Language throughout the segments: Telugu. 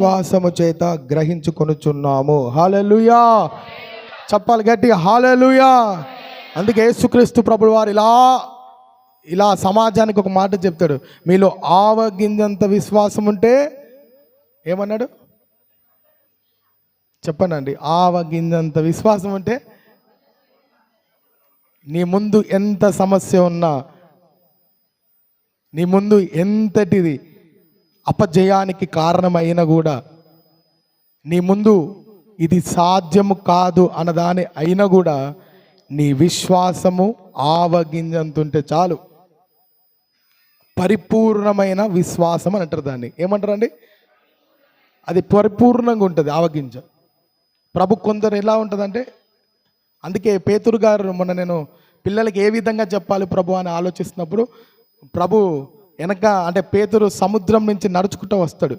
విశ్వాసము చేత గ్రహించుకొనుచున్నాము. హాలెలుయా చెప్పాలి గట్టిగా హాలెలుయా అందుకే యేసుక్రీస్తు ప్రభులు వారు ఇలా ఇలా సమాజానికి ఒక మాట చెప్తాడు మీలో ఆవగింజంత విశ్వాసం ఉంటే ఏమన్నాడు? చెప్పనండి ఆవగింజంత విశ్వాసం ఉంటే నీ ముందు ఎంత సమస్య ఉన్నా నీ ముందు ఎంతటిది అపజయానికి కారణమైనా కూడా నీ ముందు ఇది సాధ్యము కాదు అన్నదాని అయినా కూడా నీ విశ్వాసము ఆవగింజంతుంటే చాలు. పరిపూర్ణమైన విశ్వాసం అని అంటారు దాన్ని. ఏమంటారండి అది పరిపూర్ణంగా ఉంటుంది ఆవగింజ. ప్రభు కొందరు ఎలా ఉంటుందంటే అందుకే పేతురు గారు మొన్న నేను పిల్లలకి ఏ విధంగా చెప్పాలి ప్రభు అని ఆలోచిస్తున్నప్పుడు ప్రభు వెనక అంటే పేదరు సముద్రం నుంచి నడుచుకుంటూ వస్తాడు.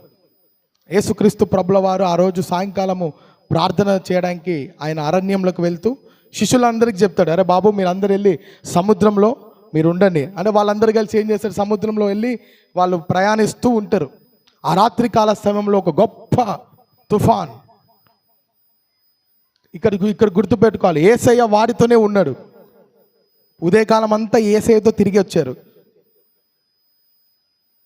యేసుక్రీస్తు ప్రభుల వారు ఆ రోజు సాయంకాలము ప్రార్థన చేయడానికి ఆయన అరణ్యంలోకి వెళ్తూ శిష్యులందరికీ చెప్తాడు అరే బాబు మీరందరు వెళ్ళి సముద్రంలో మీరు ఉండండి అంటే వాళ్ళందరూ కలిసి ఏం చేస్తారు? సముద్రంలో వెళ్ళి వాళ్ళు ప్రయాణిస్తూ ఉంటారు. ఆ రాత్రి కాల సమయంలో ఒక గొప్ప తుఫాన్. ఇక్కడ ఇక్కడ గుర్తుపెట్టుకోవాలి. ఏసయ్య వాడితోనే ఉన్నాడు. ఉదయకాలం అంతా ఏసయ్యతో తిరిగి వచ్చారు.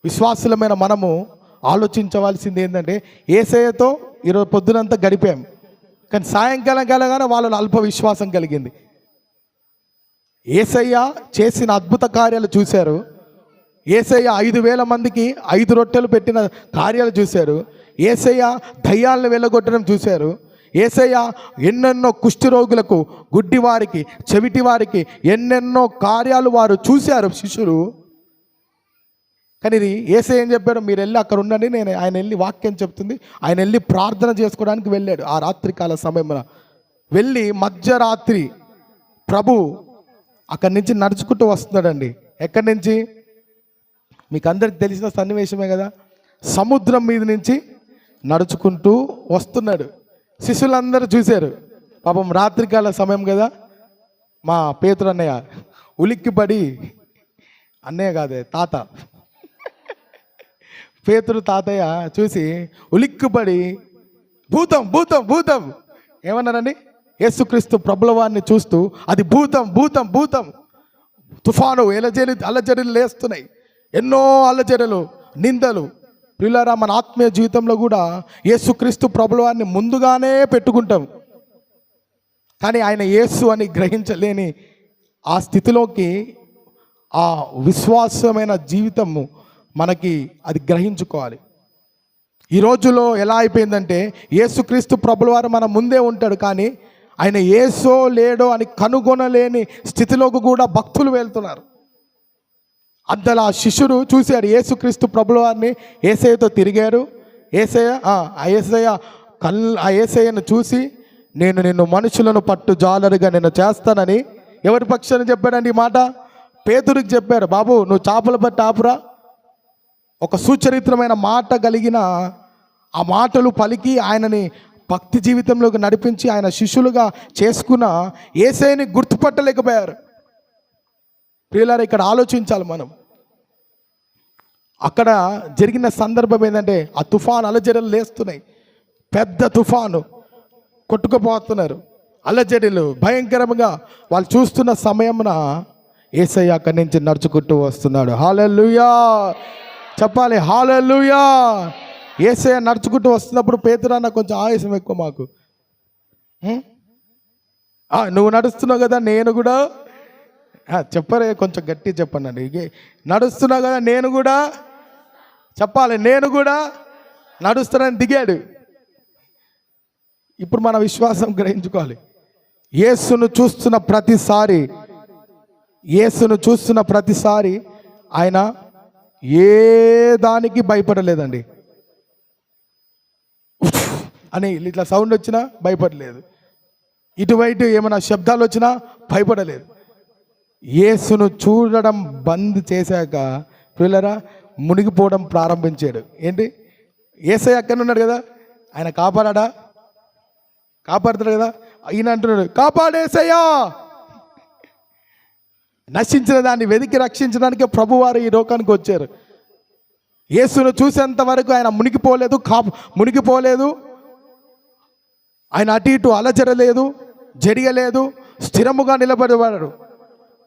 విశ్వాసులమైన మనము ఆలోచించవలసింది ఏంటంటే ఏసయ్యతో ఈరోజు పొద్దునంతా గడిపాం. కానీ సాయంకాలం కలగానే వాళ్ళలో అల్ప విశ్వాసం కలిగింది. ఏసయ్య చేసిన అద్భుత కార్యాలు చూశారు. ఏసయ్య ఐదు వేల మందికి ఐదు రొట్టెలు పెట్టిన కార్యాలు చూశారు. ఏసయ్య దయ్యాలను వెళ్ళగొట్టడం చూశారు. ఏసయ్య ఎన్నెన్నో కుష్టి రోగులకు గుడ్డి వారికి చెవిటి వారికి ఎన్నెన్నో కార్యాలు వారు చూశారు. శిష్యులు కానీ ఇది ఏసే ఏం చెప్పాడు? మీరు వెళ్ళి అక్కడ ఉండండి నేను ఆయన వెళ్ళి వాక్యం చెప్తుంది. ఆయన వెళ్ళి ప్రార్థన చేసుకోవడానికి వెళ్ళాడు ఆ రాత్రికాల సమయంలో వెళ్ళి మధ్యరాత్రి ప్రభు అక్కడి నుంచి నడుచుకుంటూ వస్తున్నాడండి. ఎక్కడి నుంచి? మీకు అందరికి తెలిసిన సన్నివేశమే కదా. సముద్రం మీద నుంచి నడుచుకుంటూ వస్తున్నాడు. శిష్యులందరూ చూశారు. పాపం రాత్రికాల సమయం కదా. మా పేతురు అన్నయ్య ఉలిక్కిపడి అన్నయ్య కాదే తాత. పేతురు తాతయ్య చూసి ఉలిక్కుపడి భూతం భూతం భూతం! ఏమన్నారండి? యేసుక్రీస్తు ప్రభుల వారిని చూస్తూ అది భూతం భూతం భూతం! తుఫాను ఎలజరి అల్లజరిలు లేస్తున్నాయి. ఎన్నో అల్లజరులు నిందలు. పిల్లరా మన ఆత్మీయ జీవితంలో కూడా యేసుక్రీస్తు ప్రభుల వారిని ముందుగానే పెట్టుకుంటాం. కానీ ఆయన యేసు అని గ్రహించలేని ఆ స్థితిలోకి ఆ విశ్వాసమైన జీవితము మనకి అది గ్రహించుకోవాలి. ఈ రోజులో ఎలా అయిపోయిందంటే యేసుక్రీస్తు ప్రభుల వారు మన ముందే ఉంటాడు కానీ ఆయన ఏసో లేడో అని కనుగొనలేని స్థితిలోకి కూడా భక్తులు వెళ్తున్నారు. అంతలా ఆ శిష్యుడు చూశాడు యేసుక్రీస్తు ప్రభుల వారిని ఏసయ్యతో తిరిగారు. ఏసయ్య ఆ ఏసయ్య కల్ ఆ ఏసయ్యను చూసి నేను నిన్ను మనుషులను పట్టు జాలరుగా నేను చేస్తానని ఎవరి పక్షాన్ని చెప్పాడండి ఈ మాట? పేదరికి చెప్పారు బాబు నువ్వు చేపలు పట్టి ఆపురా. ఒక సుచరిత్రమైన మాట కలిగిన ఆ మాటలు పలికి ఆయనని భక్తి జీవితంలోకి నడిపించి ఆయన శిష్యులుగా చేసుకున్న ఏసైని గుర్తుపట్టలేకపోయారు. ప్రియులారు ఇక్కడ ఆలోచించాలి మనం. అక్కడ జరిగిన సందర్భం ఏంటంటే ఆ తుఫాను అలజడలు లేస్తున్నాయి. పెద్ద తుఫాను కొట్టుకుపోతున్నారు. అలజడిలు భయంకరంగా వాళ్ళు చూస్తున్న సమయమున ఏసయ్య అక్కడి నుంచి నడుచుకుంటూ వస్తున్నాడు. హాలూయా చెప్పాలి. హాలూయా ఏసే నడుచుకుంటూ వస్తున్నప్పుడు పేతురాన్న కొంచెం ఆవేశం ఎక్కువ మాకు. నువ్వు నడుస్తున్నావు కదా నేను కూడా? చెప్పరే కొంచెం గట్టి చెప్పండి అండి నడుస్తున్నావు కదా నేను కూడా? చెప్పాలి నేను కూడా? నడుస్తున్నాను దిగాడు. ఇప్పుడు మన విశ్వాసం గ్రహించుకోవాలి. యేసును చూస్తున్న ప్రతిసారి యేసును చూస్తున్న ప్రతిసారి ఆయన ఏ దానికి భయపడలేదండి. ఉఫ్ అని ఇట్లా సౌండ్ వచ్చినా భయపడలేదు. ఇటువైపు ఏమైనా శబ్దాలు వచ్చినా భయపడలేదు. యేసును చూడడం బంద్ చేశాక పిల్లరా మునిగిపోవడం ప్రారంభించాడు. ఏంటి? ఏసై అక్కడ ఉన్నాడు కదా? ఆయన కాపాడా కాపాడుతాడు కదా? ఈయన అంటున్నాడు కాపాడేసయ్యా నశించిన దాన్ని వెతికి రక్షించడానికి ప్రభువారు ఈ లోకానికి వచ్చారు. యేసును చూసేంత వరకు ఆయన మునిగిపోలేదు కా మునిగిపోలేదు. ఆయన అటు ఇటు అలచరలేదు జరగలేదు స్థిరముగా నిలబడేవాడు.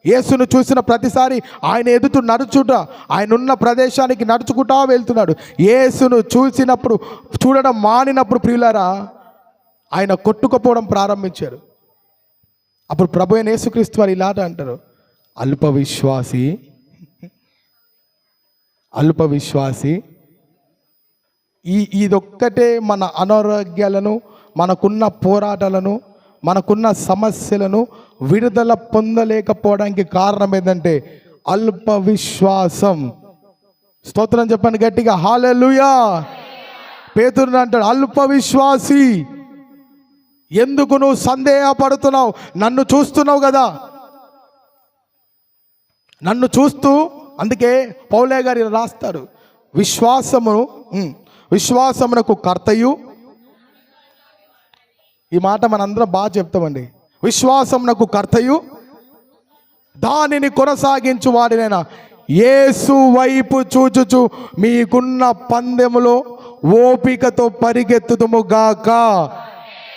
యేసును చూసిన ప్రతిసారి ఆయన ఎదుట నడుచుట ఆయన ఉన్న ప్రదేశానికి నడుచుకుంటా వెళ్తున్నాడు. యేసును చూసినప్పుడు చూడడం మానినప్పుడు ప్రియులారా ఆయన కొట్టుకుపోవడం ప్రారంభించారు అప్పుడు ప్రభు అయిన యేసుక్రీస్తు వారు ఇలాట అంటారు. అల్ప విశ్వాసి అల్ప విశ్వాసి ఈ ఇదొక్కటే మన అనారోగ్యాలను మనకున్న పోరాటాలను మనకున్న సమస్యలను విడుదల పొందలేకపోవడానికి కారణం ఏంటంటే అల్ప విశ్వాసం స్తోత్రం చెప్పండి గట్టిగా హాలెలుయా పేతురు అంటాడు అల్ప విశ్వాసి ఎందుకు నువ్వు సందేహపడుతున్నావు? నన్ను చూస్తున్నావు కదా. నన్ను చూస్తూ అందుకే పౌలే గారు రాస్తారు. విశ్వాసము విశ్వాసమునకు కర్తయు. ఈ మాట మనందరం బాగా చెప్తామండి. విశ్వాసమునకు కర్తయు. దానిని కొనసాగించు వాడినైనా యేసు వైపు చూచుచు మీకున్న పందెములో ఓపికతో పరిగెత్తుదుముగాక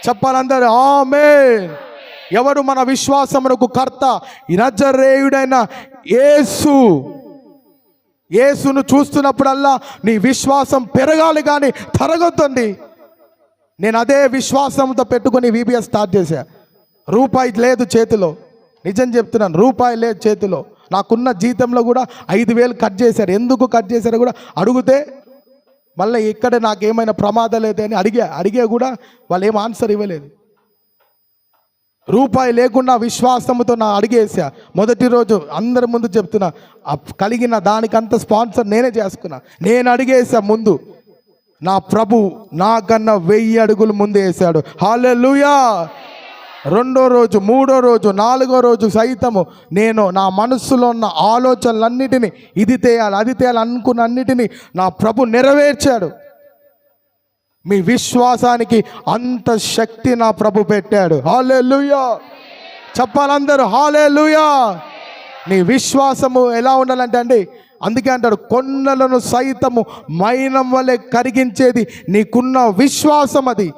చెప్పాలందరూ ఆమె ఎవడు మన విశ్వాసమునకు కర్త ఈ నజరేయుడైన ఏసు యేసును చూస్తున్నప్పుడల్లా నీ విశ్వాసం పెరగాలి కానీ తరగొద్దండి. నేను అదే విశ్వాసంతో పెట్టుకుని వీబీఎస్ స్టార్ట్ చేశా. రూపాయి లేదు చేతిలో. నిజం చెప్తున్నాను రూపాయి లేదు చేతిలో. నాకున్న జీతంలో కూడా ఐదు వేలు కట్ చేశారు. ఎందుకు కట్ చేశారు కూడా అడిగితే మళ్ళీ ఇక్కడ నాకేమైనా ప్రమాదాలు అయితే అని అడిగా. అడిగా కూడా వాళ్ళు ఏం ఆన్సర్ ఇవ్వలేదు. రూపాయి లేకుండా విశ్వాసంతో నా అడిగేసా. మొదటి రోజు అందరి ముందు చెప్తున్నా ఆ కలిగిన దానికంత స్పాన్సర్ నేనే చేసుకున్నా. నేను అడిగేసా ముందు. నా ప్రభు నాకన్నా వెయ్యి అడుగులు ముందు వేశాడు. లూయా రెండో రోజు మూడో రోజు నాలుగో రోజు సైతము నేను నా మనస్సులో ఉన్న ఆలోచనలన్నిటినీ ఇది తేయాలి అది తేయాలి అనుకున్న అన్నిటినీ నా ప్రభు నెరవేర్చాడు. మీ విశ్వాసానికి అంత శక్తి నా ప్రభు పెట్టాడు. హాలే హాలెలుయా చెప్పాలందరూ హాలే హాలెలుయా నీ విశ్వాసము ఎలా ఉండాలంటే అండి అందుకే అంటాడు కొండలను సైతము మైనం వలె కరిగించేది నీకున్న విశ్వాసం అది.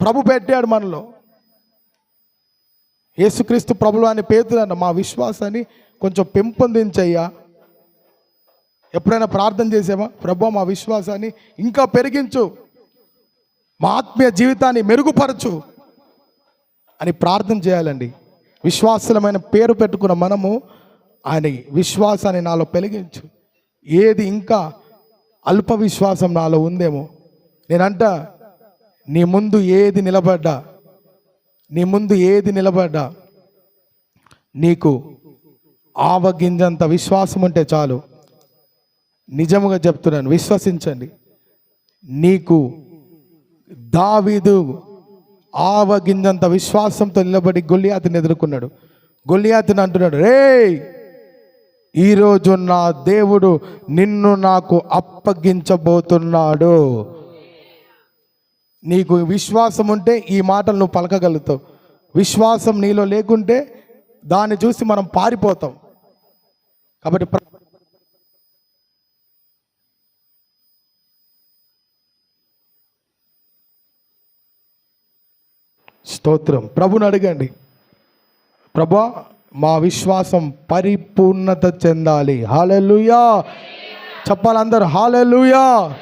ప్రభు పెట్టాడు మనలో. యేసుక్రీస్తు ప్రభులు అని పేతులన్న మా విశ్వాసాన్ని కొంచెం పెంపొందించయ్యా. ఎప్పుడైనా ప్రార్థన చేసామా? ప్రభా మా విశ్వాసాన్ని ఇంకా పెరిగించు. మా ఆత్మీయ జీవితాన్ని మెరుగుపరచు అని ప్రార్థన చేయాలండి. విశ్వాసమైన పేరు పెట్టుకున్న మనము ఆయన విశ్వాసాన్ని నాలో పెరిగించు ఏది ఇంకా అల్ప విశ్వాసం నాలో ఉందేమో. నేనంట నీ ముందు ఏది నిలబడ్డా నీ ముందు ఏది నిలబడ్డా నీకు ఆవగింజంత విశ్వాసం ఉంటే చాలు. నిజముగా చెప్తున్నాను విశ్వసించండి. నీకు దావీదు ఆవగిందంత విశ్వాసంతో నిలబడి గొల్లియాతిని ఎదుర్కొన్నాడు. గొల్లియాతిని అంటున్నాడు రే ఈరోజు నా దేవుడు నిన్ను నాకు అప్పగించబోతున్నాడు. నీకు విశ్వాసం ఉంటే ఈ మాటలు నువ్వు పలకగలుగుతావు. విశ్వాసం నీలో లేకుంటే దాన్ని చూసి మనం పారిపోతాం. కాబట్టి స్తోత్రం. ప్రభుని అడగండి. ప్రభా మా విశ్వాసం పరిపూర్ణత చెందాలి. హాలెలుయా చెప్పాలి అందరు హాలెలుయా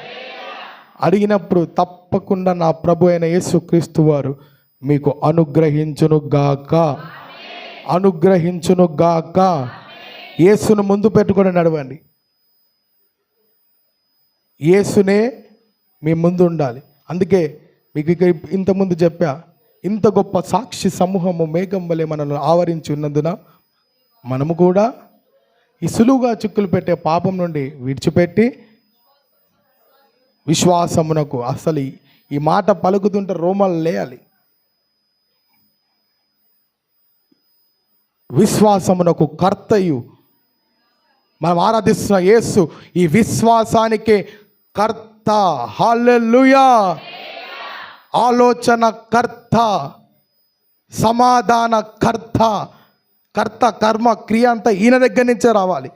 అడిగినప్పుడు తప్పకుండా నా ప్రభు అయిన యేసుక్రీస్తు వారు మీకు అనుగ్రహించును గాక. అనుగ్రహించును గాక. యేసును ముందు పెట్టుకొని నడవండి. యేసునే మీ ముందు ఉండాలి. అందుకే మీకు ఇక ఇంతకుముందు చెప్పా ఇంత గొప్ప సాక్షి సమూహము మేఘం వలె మనల్ని ఆవరించి ఉన్నందున మనము కూడా ఈ సులువుగా చిక్కులు పెట్టే పాపం నుండి విడిచిపెట్టి విశ్వాసమునకు అసలు ఈ- మాట పలుకుతుంటే రోమలు లేయాలి. విశ్వాసమునకు కర్తయు. మనం ఆరాధిస్తున్న యేసు ఈ విశ్వాసానికే కర్త. హల్లెలూయా. ఆలోచన కర్త సమాధాన కర్త కర్త కర్మ క్రియ అంతా ఈయన దగ్గర నుంచే రావాలి.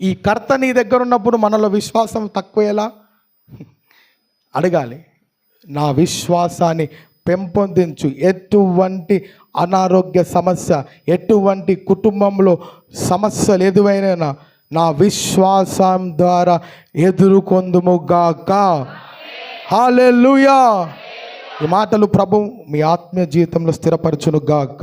ఈ కర్త నీ దగ్గర ఉన్నప్పుడు మనలో విశ్వాసం తక్కువేలా? అడగాలి. నా విశ్వాసాన్ని పెంపొందించు. ఎటువంటి అనారోగ్య సమస్య ఎటువంటి కుటుంబంలో సమస్యలు ఎదువైనా నా విశ్వాసం ద్వారా ఎదుర్కొందుముగాక హాలెలుయా ఈ మాటలు ప్రభు మీ ఆత్మీయ జీవితంలో స్థిరపరచును గాక